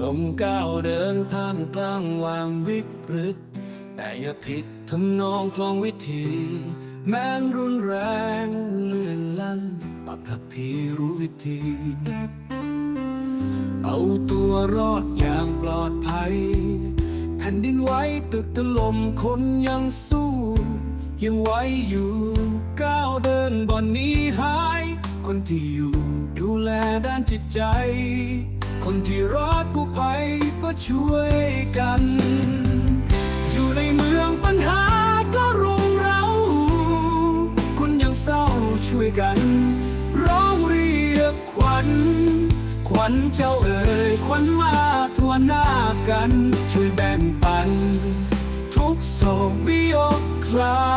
ต้องก้าวเดินท่ามกลางวางวิกฤต แต่อย่าผิดทำนองคลองวิธี แม้นรุนแรงเลื่อนลั่นปักกับพีรู้วิธี เอาตัวรอดอย่างปลอดภัย แผ่นดินไหวตึกถล่มคนยังสู้ ยังไหวอยู่ก้าวเดินบ่อนนี้หาย คนที่อยู่ ดูแลด้านจิตใจ คนที่รอดกู้ภัยก็ช่วยกัน อยู่ในเมืองปัญหาก็รุมเรา คนยังเศร้าช่วยกัน ร้องเรียกขวัญ ขวัญเจ้าเอ๋ยขวัญมาทั่วหน้ากัน ช่วยแบ่งปัน ทุกโศกวิโยคคลา